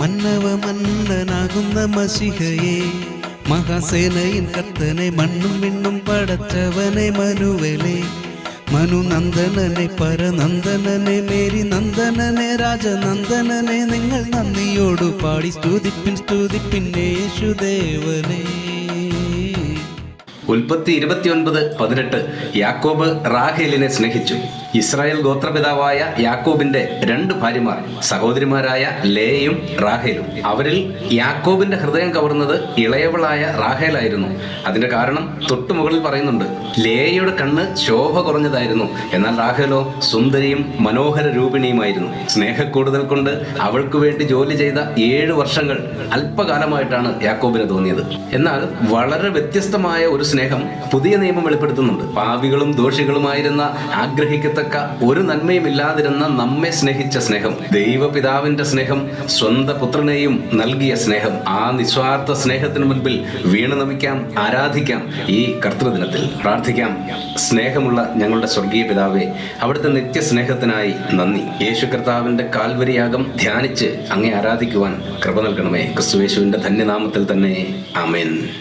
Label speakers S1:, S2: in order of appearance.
S1: മന്നവ മന്നനാകുന്ന മഷിഹയെ മഹാസേനയിൻ കത്തനെ മണ്ണും വിണ്ണും പടച്ചവനെ മനുവലെ മനുനന്ദനനെ പരനന്ദനനെ മേരി നന്ദനനെ രാജനന്ദനനെ നിങ്ങൾ നന്ദിയോടു പാടി സ്തുതിപ്പിൻ സ്തുതിപ്പിൻ യേശുദേവനെ.
S2: ഉൽപ്പത്തി ഇരുപത്തിയൊൻപത് പതിനെട്ട് യാക്കോബ് റാഹേലിനെ സ്നേഹിച്ചു. ഇസ്രായേൽ ഗോത്രപിതാവായ യാക്കോബിന്റെ രണ്ട് ഭാര്യമാർ സഹോദരിമാരായ ലേയും റാഹേലും. അവരിൽ യാക്കോബിന്റെ ഹൃദയം കവർന്നത് ഇളയവളായ റാഹേലായിരുന്നു. അതിന്റെ കാരണം തൊട്ടുമുകളിൽ പറയുന്നുണ്ട് ലേയുടെ കണ്ണ് ശോഭ കുറഞ്ഞതായിരുന്നു. എന്നാൽ റാഹേലോ സുന്ദരിയും മനോഹര രൂപിണിയുമായിരുന്നു. സ്നേഹക്കൂടുതൽ കൊണ്ട് അവൾക്ക് വേണ്ടി ജോലി ചെയ്ത ഏഴ് വർഷങ്ങൾ അല്പകാലമായിട്ടാണ് യാക്കോബിന് തോന്നിയത്. എന്നാൽ വളരെ വ്യത്യസ്തമായ ഒരു സ്നേഹം പുതിയ നിയമം വെളിപ്പെടുത്തുന്നുണ്ട്. പാവികളും ദോഷികളുമായിരുന്ന ആഗ്രഹിക്കത്തക്ക ഒരു നന്മയും ഇല്ലാതിരുന്ന നമ്മെ സ്നേഹിച്ച സ്നേഹം ദൈവപിതാവിന്റെ സ്നേഹം സ്വന്തം പുത്രനെയും നൽകിയ സ്നേഹം ആ നിസ്വാർത്ഥ സ്നേഹത്തിന് മുൻപിൽ വീണ് നമിക്കാം ആരാധിക്കാം. ഈ കർത്തൃദിനത്തിൽ പ്രാർത്ഥിക്കാം. സ്നേഹമുള്ള ഞങ്ങളുടെ സ്വർഗീയ പിതാവേ അവിടുത്തെ നിത്യസ്നേഹത്തിനായി നന്ദി. യേശു കർത്താവിന്റെ കാൽവരിയാകം ധ്യാനിച്ച് അങ്ങേ ആരാധിക്കുവാൻ കൃപ നൽകണമേ. ക്രിസ്തുവേശുവിന്റെ ധന്യനാമത്തിൽ തന്നെ. ആമേൻ.